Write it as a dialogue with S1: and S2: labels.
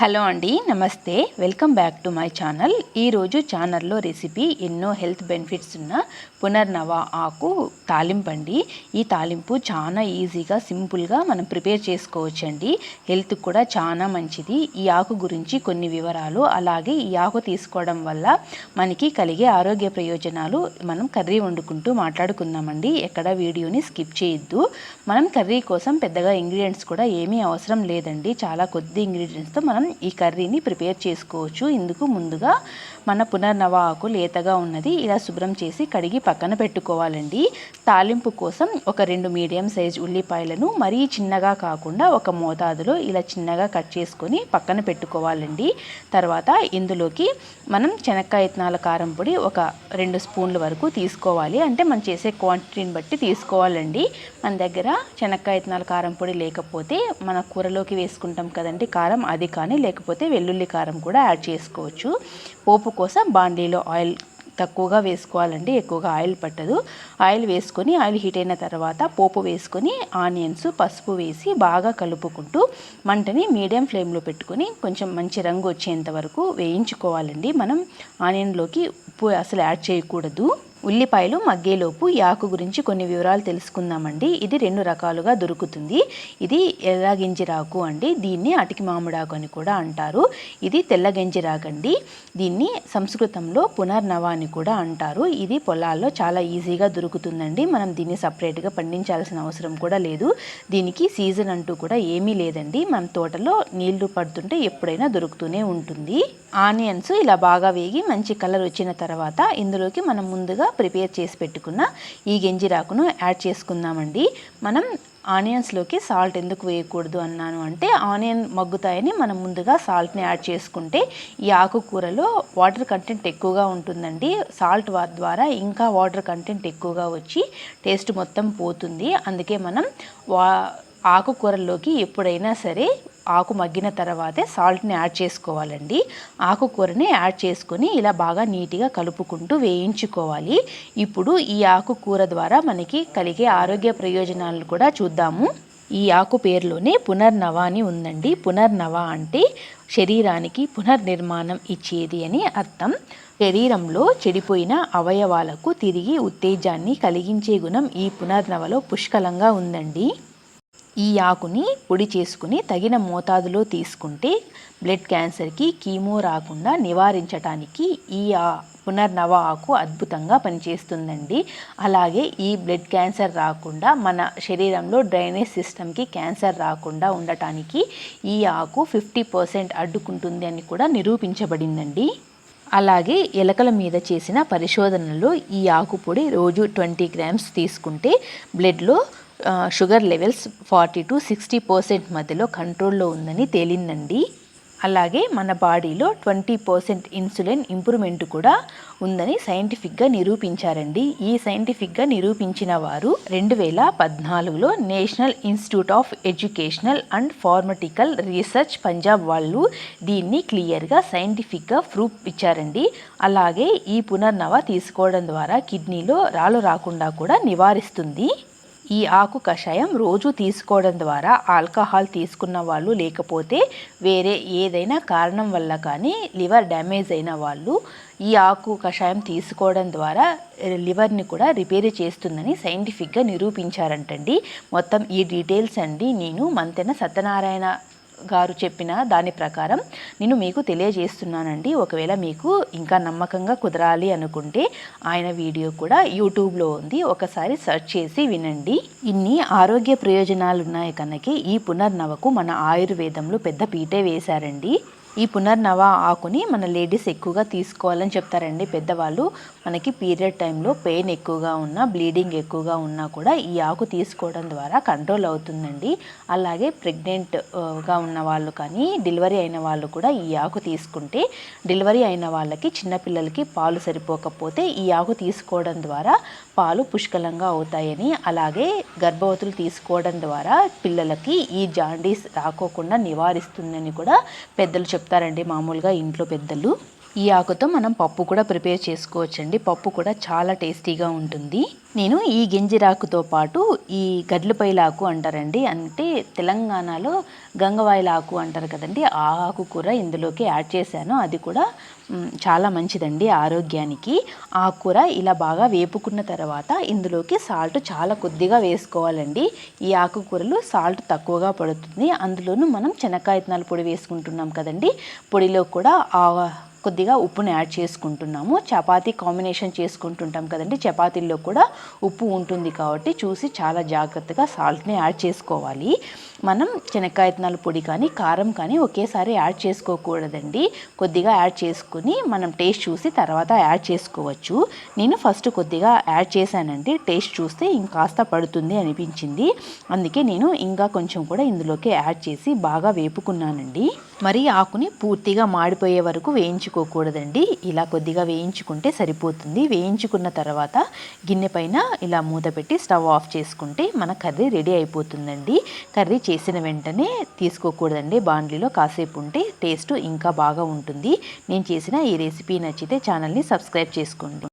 S1: Hello అండి నమస్తే. Welcome back to my channel ఈరోజు ఛానల్లో రెసిపీ ఎన్నో హెల్త్ బెనిఫిట్స్ ఉన్న పునర్నవ ఆకు తాలింపు అండి. ఈ తాలింపు చాలా ఈజీగా సింపుల్గా మనం ప్రిపేర్ చేసుకోవచ్చండి. హెల్త్ కూడా చాలా మంచిది. ఈ ఆకు గురించి కొన్ని వివరాలు అలాగే ఈ ఆకు తీసుకోవడం వల్ల మనకి కలిగే ఆరోగ్య ప్రయోజనాలు మనం కర్రీ వండుకుంటూ మాట్లాడుకుందామండి. ఎక్కడ వీడియోని స్కిప్ చేయొద్దు. మనం కర్రీ కోసం పెద్దగా ఇంగ్రీడియంట్స్ కూడా ఏమీ అవసరం లేదండి. చాలా కొద్ది ఇంగ్రీడియంట్స్తో మనం ఈ కర్రీని ప్రిపేర్ చేసుకోవచ్చు. ఇందుకు ముందుగా మన పునర్నవ ఆకు లేతగా ఉన్నది ఇలా శుభ్రం చేసి కడిగి పక్కన పెట్టుకోవాలండి. తాలింపు కోసం ఒక రెండు మీడియం సైజ్ ఉల్లిపాయలను మరీ చిన్నగా కాకుండా ఒక మోతాదులో ఇలా చిన్నగా కట్ చేసుకొని పక్కన పెట్టుకోవాలండి. తర్వాత ఇందులోకి మనం శనక్కాయ ఇత్తనాల కారం పొడి ఒక రెండు స్పూన్ల వరకు తీసుకోవాలి. అంటే మనం చేసే క్వాంటిటీని బట్టి తీసుకోవాలండి. మన దగ్గర శనక్కాయ ఇత్తనాల కారం పొడి లేకపోతే మన కూరలోకి వేసుకుంటాం కదండి కారం అది కానీ లేకపోతే వెల్లుల్లి కారం కూడా యాడ్ చేసుకోవచ్చు. పోపు కోసం బాండీలో ఆయిల్ తక్కువగా వేసుకోవాలండి ఎక్కువగా ఆయిల్ పట్టదు. ఆయిల్ వేసుకొని ఆయిల్ హీట్ అయిన తర్వాత పోపు వేసుకొని ఆనియన్స్ పసుపు వేసి బాగా కలుపుకుంటూ మంటని మీడియం ఫ్లేమ్లో పెట్టుకొని కొంచెం మంచి రంగు వచ్చేంత వరకు వేయించుకోవాలండి. మనం ఆనియన్లోకి ఉప్పు అసలు యాడ్ చేయకూడదు. ఉల్లిపాయలు మగ్గేలోపు ఈ ఆకు గురించి కొన్ని వివరాలు తెలుసుకుందామండి. ఇది రెండు రకాలుగా దొరుకుతుంది. ఇది ఎర్రగింజిరాకు అండి. దీన్ని అటికి మామిడాకు అని కూడా అంటారు. ఇది తెల్ల అండి దీన్ని సంస్కృతంలో పునర్నవ అని కూడా అంటారు. ఇది పొలాల్లో చాలా ఈజీగా దొరుకుతుందండి. మనం దీన్ని సపరేట్గా పండించాల్సిన అవసరం కూడా లేదు. దీనికి సీజన్ అంటూ కూడా ఏమీ లేదండి. మన తోటలో నీళ్ళు పడుతుంటే ఎప్పుడైనా దొరుకుతూనే ఉంటుంది. ఆనియన్స్ ఇలా బాగా వేగి మంచి కలర్ వచ్చిన తర్వాత ఇందులోకి మనం ముందుగా ప్రిపేర్ చేసి పెట్టుకున్న ఈ గెంజిరాకును యాడ్ చేసుకుందామండి. మనం ఆనియన్స్లోకి సాల్ట్ ఎందుకు వేయకూడదు అన్నాను అంటే ఆనియన్ మగ్గుతాయని మనం ముందుగా సాల్ట్ని యాడ్ చేసుకుంటే ఈ ఆకుకూరలో వాటర్ కంటెంట్ ఎక్కువగా ఉంటుందండి. సాల్ట్ ద్వారా ఇంకా వాటర్ కంటెంట్ ఎక్కువగా వచ్చి టేస్ట్ మొత్తం పోతుంది. అందుకే మనం వా ఆకుకూరల్లోకి ఎప్పుడైనా సరే ఆకు మగ్గిన తర్వాతే సాల్ట్ని యాడ్ చేసుకోవాలండి. ఆకుకూరని యాడ్ చేసుకొని ఇలా బాగా నీట్గా కలుపుకుంటూ వేయించుకోవాలి. ఇప్పుడు ఈ ఆకుకూర ద్వారా మనకి కలిగే ఆరోగ్య ప్రయోజనాలను కూడా చూద్దాము. ఈ ఆకు పేరులోనే పునర్నవ అని ఉందండి. పునర్నవ అంటే శరీరానికి పునర్నిర్మాణం ఇచ్చేది అని అర్థం. శరీరంలో చెడిపోయిన అవయవాలకు తిరిగి ఉత్తేజాన్ని కలిగించే గుణం ఈ పునర్నవలో పుష్కలంగా ఉందండి. ఈ ఆకుని పొడి చేసుకుని తగిన మోతాదులో తీసుకుంటే బ్లడ్ క్యాన్సర్కి కీమో రాకుండా నివారించడానికి ఈ పునర్నవ ఆకు అద్భుతంగా పనిచేస్తుందండి. అలాగే ఈ బ్లడ్ క్యాన్సర్ రాకుండా మన శరీరంలో డ్రైనేజ్ సిస్టమ్కి క్యాన్సర్ రాకుండా ఉండటానికి ఈ ఆకు ఫిఫ్టీ పర్సెంట్ అడ్డుకుంటుంది అని కూడా నిరూపించబడిందండి. అలాగే ఎలకల మీద చేసిన పరిశోధనలో ఈ ఆకుపొడి రోజు ట్వంటీ గ్రామ్స్ తీసుకుంటే బ్లడ్లో sugar levels forty to sixty percent మధ్యలో కంట్రోల్లో ఉందని తేలిందండి. అలాగే మన బాడీలో ట్వంటీ పర్సెంట్ ఇన్సులిన్ ఇంప్రూవ్మెంట్ కూడా ఉందని సైంటిఫిక్గా నిరూపించారండి. ఈ సైంటిఫిక్గా నిరూపించిన వారు రెండు వేల పద్నాలుగులో National Institute of Educational and Pharmaceutical Research Punjab వాళ్ళు దీన్ని క్లియర్గా సైంటిఫిక్గా ప్రూఫ్ ఇచ్చారండి. అలాగే ఈ పునర్నవ తీసుకోవడం ద్వారా కిడ్నీలో రాళ్ళు రాకుండా కూడా నివారిస్తుంది. ఈ ఆకు కషాయం రోజు తీసుకోవడం ద్వారా ఆల్కహాల్ తీసుకున్న వాళ్ళు లేకపోతే వేరే ఏదైనా కారణం వల్ల కానీ లివర్ డ్యామేజ్ అయిన వాళ్ళు ఈ ఆకు కషాయం తీసుకోవడం ద్వారా లివర్ని కూడా రిపేర్ చేస్తుందని సైంటిఫిక్గా నిరూపించారంటండి. మొత్తం ఈ డీటెయిల్స్ అండి. నేను మంతెన సత్యనారాయణ గారు చెప్పిన దాని ప్రకారం నేను మీకు తెలియజేస్తున్నానండి. ఒకవేళ మీకు ఇంకా నమ్మకంగా కుదరాలి అనుకుంటే ఆయన వీడియో కూడా యూట్యూబ్లో ఉంది. ఒకసారి సెర్చ్ చేసి వినండి. ఇన్ని ఆరోగ్య ప్రయోజనాలు ఉన్నాయి కనుక ఈ పునర్నవకు మన ఆయుర్వేదంలో పెద్ద పీటే వేశారండి. ఈ పునర్నవ ఆకుని మన లేడీస్ ఎక్కువగా తీసుకోవాలని చెప్తారండి. పెద్దవాళ్ళు మనకి పీరియడ్ టైంలో పెయిన్ ఎక్కువగా ఉన్నా బ్లీడింగ్ ఎక్కువగా ఉన్నా కూడా ఈ ఆకు తీసుకోవడం ద్వారా కంట్రోల్ అవుతుందండి. అలాగే ప్రెగ్నెంట్గా ఉన్న వాళ్ళు కానీ డెలివరీ అయిన వాళ్ళు కూడా ఈ ఆకు తీసుకుంటే డెలివరీ అయిన వాళ్ళకి చిన్నపిల్లలకి పాలు సరిపోకపోతే ఈ ఆకు తీసుకోవడం ద్వారా పాలు పుష్కలంగా అవుతాయని అలాగే గర్భవతులు తీసుకోవడం ద్వారా పిల్లలకి ఈ జాండీస్ రాకోకుండా నివారిస్తుందని కూడా పెద్దలు చెప్తారండి మామూలుగా ఇంట్లో పెద్దలు. ఈ ఆకుతో మనం పప్పు కూడా ప్రిపేర్ చేసుకోవచ్చండి. పప్పు కూడా చాలా టేస్టీగా ఉంటుంది. నేను ఈ గింజరాకుతో పాటు ఈ గడ్లపైలాకు అంటారండి. అంటే తెలంగాణలో గంగవాయిలాకు అంటారు కదండి. ఆ ఆకు కూర ఇందులోకి యాడ్ చేశాను. అది కూడా చాలా మంచిదండి ఆరోగ్యానికి. ఆ కూర ఇలా బాగా వేపుకున్న తర్వాత ఇందులోకి సాల్ట్ చాలా కొద్దిగా వేసుకోవాలండి. ఈ ఆకుకూరలు సాల్ట్ తక్కువగా పడుతుంది. అందులోనూ మనం చెనక్కాయ ఇత్తనాల పొడి వేసుకుంటున్నాం కదండి. పొడిలో కూడా ఆ కొద్దిగా ఉప్పుని యాడ్ చేసుకుంటున్నాము. చపాతీ కాంబినేషన్ చేసుకుంటుంటాం కదండి. చపాతీల్లో కూడా ఉప్పు ఉంటుంది కాబట్టి చూసి చాలా జాగ్రత్తగా సాల్ట్ని యాడ్ చేసుకోవాలి. మనం శనక్కాయ ఇత్తనాల పొడి కానీ కారం కానీ ఒకేసారి యాడ్ చేసుకోకూడదండి. కొద్దిగా యాడ్ చేసుకుని మనం టేస్ట్ చూసి తర్వాత యాడ్ చేసుకోవచ్చు. నేను ఫస్ట్ కొద్దిగా యాడ్ చేశానండి. టేస్ట్ చూస్తే ఇంకాస్త పడుతుంది అనిపించింది. అందుకే నేను ఇంకా కొంచెం కూడా ఇందులోకి యాడ్ చేసి బాగా వేపుకున్నానండి. మరి ఆకుని పూర్తిగా మాడిపోయే వరకు వేయించుకోకూడదండి. ఇలా కొద్దిగా వేయించుకుంటే సరిపోతుంది. వేయించుకున్న తర్వాత గిన్నె పైన ఇలా మూత పెట్టి స్టవ్ ఆఫ్ చేసుకుంటే మన కర్రీ రెడీ అయిపోతుందండి. కర్రీ చేసిన వెంటనే తీసుకోకూడదండి. బాండ్లీలో కాసేపు ఉంటే టేస్ట్ ఇంకా బాగా ఉంటుంది. నేను చేసిన ఈ రెసిపీ నచ్చితే ఛానల్ని సబ్స్క్రైబ్ చేసుకోండి.